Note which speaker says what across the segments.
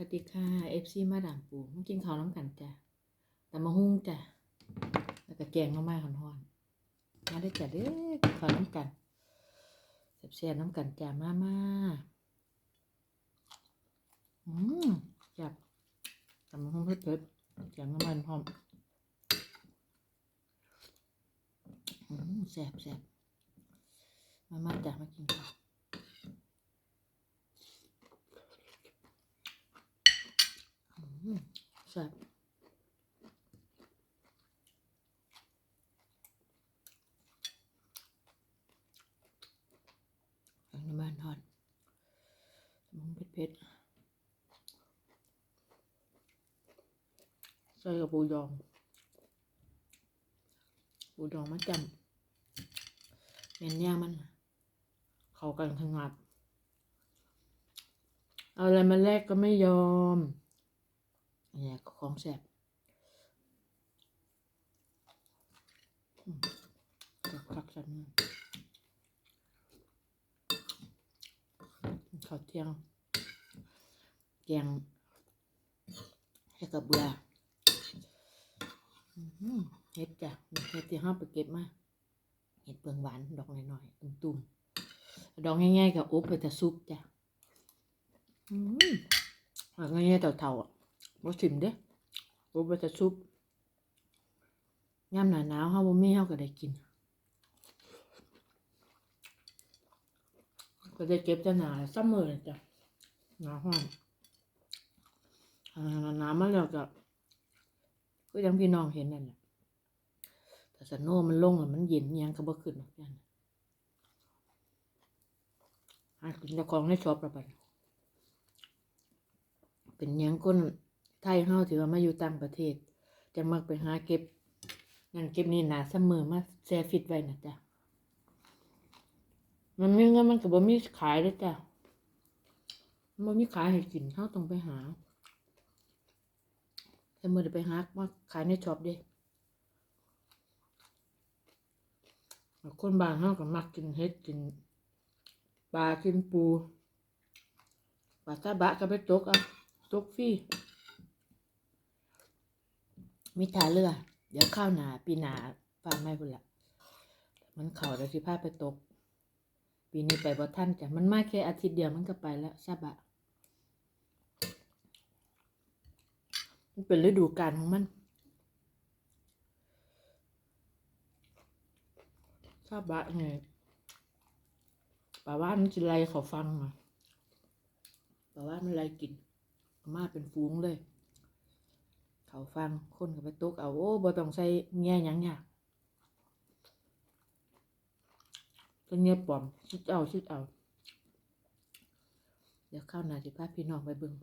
Speaker 1: วัสดีค่ะเอฟซีมาดามปูมากินข้าวน้ำกันจ้ะตำมะฮุ่งจ้ะแล้วก็แกงน้ำไม้หอนๆมาได้จ้ะเด้อข้าวน้ำกันแซ่บๆน้ำกันจ้ะมามาอืมจับแตำมะฮุ่งเผ็ดๆแกงน้ำไม้หอมอืมแซ่บแซ่บมามาจ้ะมากินข้าว อืมแซ่บอันนี้มันทอดมันเผ็ดๆใส่กับปูดองปูดองมาจำเม็นย่ามัน เขากันขนาดเอาอะไรมาแลกก็ไม่ยอม ของแสบอืมก็คลักสันข้าวเที่ยงแกงให้กับเบื่อเห็ดจ้ะเห็ดที่ห้าไปเก็บมาเห็ดเปลืองหวานดอกหน่อยๆตุ่มๆดอกง่ายๆกับอบไปแต่ซุปจ้ะอืมดอกง่ายๆเท่าๆอะ บ่ชิมเด้บ่บ่จะซุปยามหน้าหนาวเฮาบ่มีเฮาก็ได้กิน ก็ได้เก็บแต่หนาซัมเมอร์จ้ะหนาร้อนอ่าหนาหนาวมาแล้วก็ก็ยังพี่น้องเห็นนั่นแหละแต่สโนว์มันลงแล้วมันเย็นยังก็บ่ขึ้นหรอกยันหากินจ้าของในช็อปแล้วบัดนี้เป็นยังคน ไทยเฮาถือว่ามาอยู่ต่างประเทศ จะมักไปหาเก็บนั่นเก็บนี่หนาเสมอมาแช่ฟิตไว้นะจ๊ะมันมีเงินมันก็บ่มีขายเลยจ้ะมันบ่มีขายให้กินเฮาต้องไปหาแต่มือได้ไปหามาขายในช็อปด้คนบานเฮาก็มักกินเห็ดกินปลากินปูปลาซาบะก็ไปตกเอาตกฟรี มิถาเรือ เดี๋ยวข้าวหนาปีหนาฟาร์มไม่พุ่นละมันเข่าแล้วสิพาไปตก ปีนี้ไปบ่ท่านจ้ะมันมาแค่อาทิตย์เดียวมันก็ไปแล้วซาบะ มันเป็นฤดูกาลของมันซาบะไงป่าว่ามันจะไล่เขาฟังอะป่าว่ามันไล่กินมาเป็นฟูงเลย เขาฟังคนก็ไปตกเอาโอ้บ่ต้องใส่เงียยังยากก็เงียบปลอมชิดเอาชิดเอา เดี๋ยวข้าวนาสิพาพี่น้องไปเบิ่ง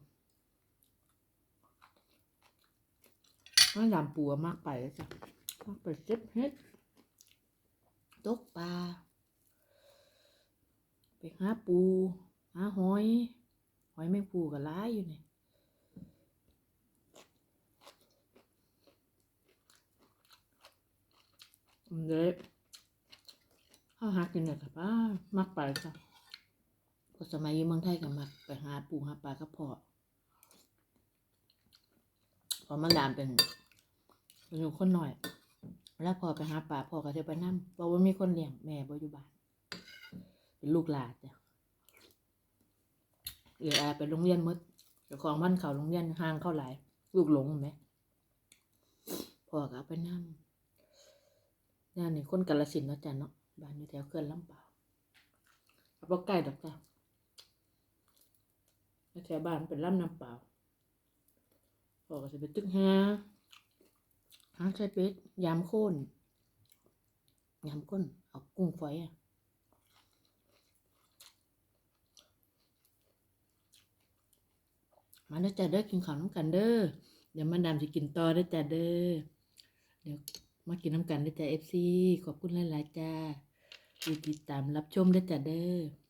Speaker 1: มันลำปัวมากไปแล้วจ้ะมากไปเจ็บเฮ็ดตกปลาไปหาปูหาหอย หอยแมงปูก็ร้ายอยู่เนี่ย เด็กข้าวหากินเนี่ยกับป้ามักไปจ้ะพอสมัยอยู่เมืองไทยก็มักไปหาปูหาปลากระเพาะพอมันหลามเป็นเป็นอยู่คนหน่อย แล้วพอไปหาปลาพอก็จะไปนั่งเพราะว่ามีคนเลี้ยงแม่บ่อยู่บ้านเป็นลูกหลานจ้ะเอออไปโรงเรียนหมดเจ้าของบ้านเขาโรงเรียนห่างเข้าหลาย ลูกหลงไหมพอก็เอาไปนั่ง ย่านนี่คนกาลสินเนาะจ้ะเนาะบ้านอยู่แถวเขื่อนลำเปล่าวเอาบ่ใกล้ดอกจ้ะแล้วแถวบ้านเป็นลำน้ำเปล่าพอก็จะไปตึกหาหาใช้เป็ดยามโค่นยามก้นเอากุ้งฝอยอะมาเด้อจ้ะเด้อกินข้าวน้ำกันเด้อเดี๋ยวมาดามสิกินต่อเด้อจ้ะเด้อเดี๋ยว มากินน้ำกันได้จ้าเอฟซีขอบคุณหลาย ๆ จ้าติดตามรับชมได้จ้าเด้อ